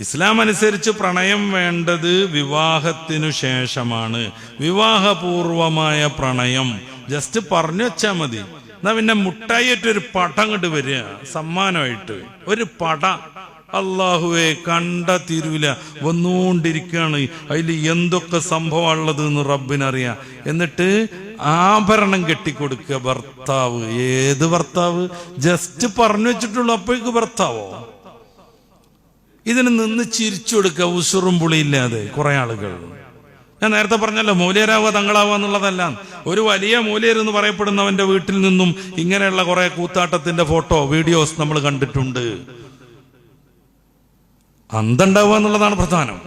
ഇസ്ലാം അനുസരിച്ച് പ്രണയം വേണ്ടത് വിവാഹത്തിനു ശേഷമാണ്. വിവാഹപൂർവമായ പ്രണയം. ജസ്റ്റ് പറഞ്ഞു വെച്ചാ മതി. എന്നാ പിന്നെ മുട്ടായിട്ട് ഒരു പടം അങ്ങോട്ട് വരിക. സമ്മാനമായിട്ട്. ഒരു പട. അള്ളാഹുവെ കണ്ട തീരുവില. വന്നുകൊണ്ടിരിക്കുകയാണ് അതിൽ എന്തൊക്കെ സംഭവമുള്ളത് എന്ന് റബ്ബിനറിയാം. എന്നിട്ട് ആഭരണം കെട്ടിക്കൊടുക്കുക. ഭർത്താവ്. ഏത് ഭർത്താവ്? ജസ്റ്റ് പറഞ്ഞു വെച്ചിട്ടുള്ളൂ അപ്പോഴേക്ക് ഭർത്താവോ? ഇതിന് നിന്ന് ചിരിച്ചു കൊടുക്കുക ഉസുറും പുളിയില്ലാതെ കുറെ ആളുകൾ. ഞാൻ നേരത്തെ പറഞ്ഞല്ലോ മൂലയരാവുക തങ്ങളാവുക എന്നുള്ളതല്ല. ഒരു വലിയ മൂല്യർ എന്ന് പറയപ്പെടുന്നവന്റെ വീട്ടിൽ നിന്നും ഇങ്ങനെയുള്ള കുറെ കൂത്താട്ടത്തിന്റെ ഫോട്ടോ വീഡിയോസ് നമ്മൾ കണ്ടിട്ടുണ്ട്. അന്തണ്ടാവുക എന്നുള്ളതാണ് പ്രധാനം.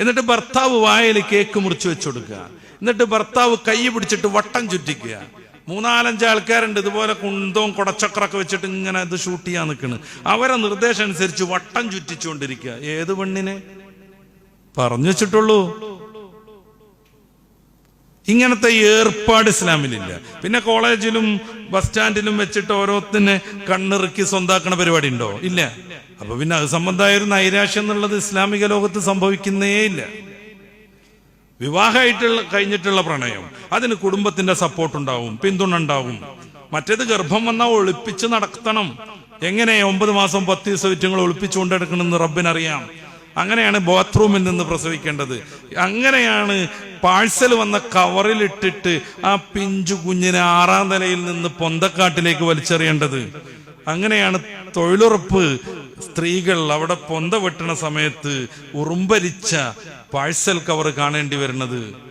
എന്നിട്ട് ഭർത്താവ് വായിൽ കേക്ക് മുറിച്ച് വെച്ചു കൊടുക്കുക. എന്നിട്ട് ഭർത്താവ് കൈ പിടിച്ചിട്ട് വട്ടം ചുറ്റിക്കുക. മൂന്നാലഞ്ച് ആൾക്കാരുണ്ട് ഇതുപോലെ കുന്തവും കുടച്ചക്രമൊക്കെ വെച്ചിട്ട് ഇങ്ങനെ ഇത് ഷൂട്ട് ചെയ്യാൻ നിൽക്കുന്നത് അവരെ നിർദ്ദേശം അനുസരിച്ച് വട്ടം ചുറ്റിച്ചുകൊണ്ടിരിക്കുക. ഏത് പെണ്ണിനെ? പറഞ്ഞു വെച്ചിട്ടുള്ളൂ. ഇങ്ങനത്തെ ഏർപ്പാട് ഇസ്ലാമിലില്ല. പിന്നെ കോളേജിലും ബസ് സ്റ്റാൻഡിലും വെച്ചിട്ട് ഓരോത്തിനെ കണ്ണിറുക്കി സ്വന്താക്കണ പരിപാടി ഉണ്ടോ? ഇല്ല. അപ്പൊ പിന്നെ അത് സംബന്ധമായ ഒരു നൈരാശ്യം എന്നുള്ളത് ഇസ്ലാമിക ലോകത്ത് സംഭവിക്കുന്നേ ഇല്ല. വിവാഹമായിട്ടുള്ള കഴിഞ്ഞിട്ടുള്ള പ്രണയം. അതിന് കുടുംബത്തിന്റെ സപ്പോർട്ട് ഉണ്ടാവും പിന്തുണ ഉണ്ടാവും. മറ്റേത് ഗർഭം വന്നാൽ ഒളിപ്പിച്ച് നടത്തണം. എങ്ങനെ ഒമ്പത് മാസം പത്ത് ദിവസം വിറ്റങ്ങൾ ഒളിപ്പിച്ചുകൊണ്ട് എടുക്കണമെന്ന് റബ്ബിനറിയാം. അങ്ങനെയാണ് ബാത്റൂമിൽ നിന്ന് പ്രസവിക്കേണ്ടത്. അങ്ങനെയാണ് പാഴ്സൽ വന്ന കവറിലിട്ടിട്ട് ആ പിഞ്ചു കുഞ്ഞിനെ ആറാം നിലയിൽ നിന്ന് പൊന്തക്കാട്ടിലേക്ക് വലിച്ചെറിയേണ്ടത്. അങ്ങനെയാണ് തൊഴിലുറപ്പ് സ്ത്രീകൾ അവിടെ പൊന്ത വെട്ടണ സമയത്ത് ഉറുമ്പരിച്ച പാഴ്സൽ കവർ കാണേണ്ടി വരുന്നത്.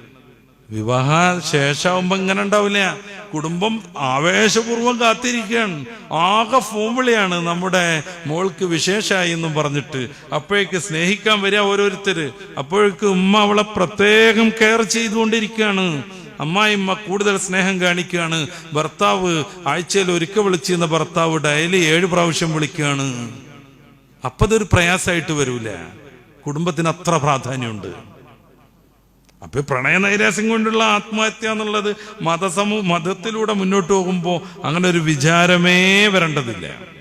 വിവാഹ ശേഷമാകുമ്പോ ഇങ്ങനെ ഉണ്ടാവില്ല. കുടുംബം ആവേശപൂർവം കാത്തിരിക്കുകയാണ്. ആകെ ഫോമിളിയാണ് നമ്മുടെ മോൾക്ക് വിശേഷമായി എന്നും പറഞ്ഞിട്ട്. അപ്പോഴേക്ക് സ്നേഹിക്കാൻ വരിക ഓരോരുത്തര്. അപ്പോഴേക്ക് ഉമ്മ അവളെ പ്രത്യേകം കെയർ ചെയ്തുകൊണ്ടിരിക്കുകയാണ്. അമ്മായിമ്മ കൂടുതൽ സ്നേഹം കാണിക്കുകയാണ്. ഭർത്താവ് ആഴ്ചയിൽ ഒരിക്കൽ വിളിച്ചിരുന്ന ഭർത്താവ് ഡയലി ഏഴ് പ്രാവശ്യം വിളിക്കുകയാണ്. അപ്പൊ അതൊരു പ്രയാസമായിട്ട് വരൂല. കുടുംബത്തിന് അത്ര പ്രാധാന്യമുണ്ട്. അപ്പൊ പ്രണയനൈരാസ്യം കൊണ്ടുള്ള ആത്മഹത്യ എന്നുള്ളത് മതസമൂ മതത്തിലൂടെ മുന്നോട്ട് പോകുമ്പോൾ അങ്ങനെ ഒരു വിചാരമേ വരേണ്ടതില്ല.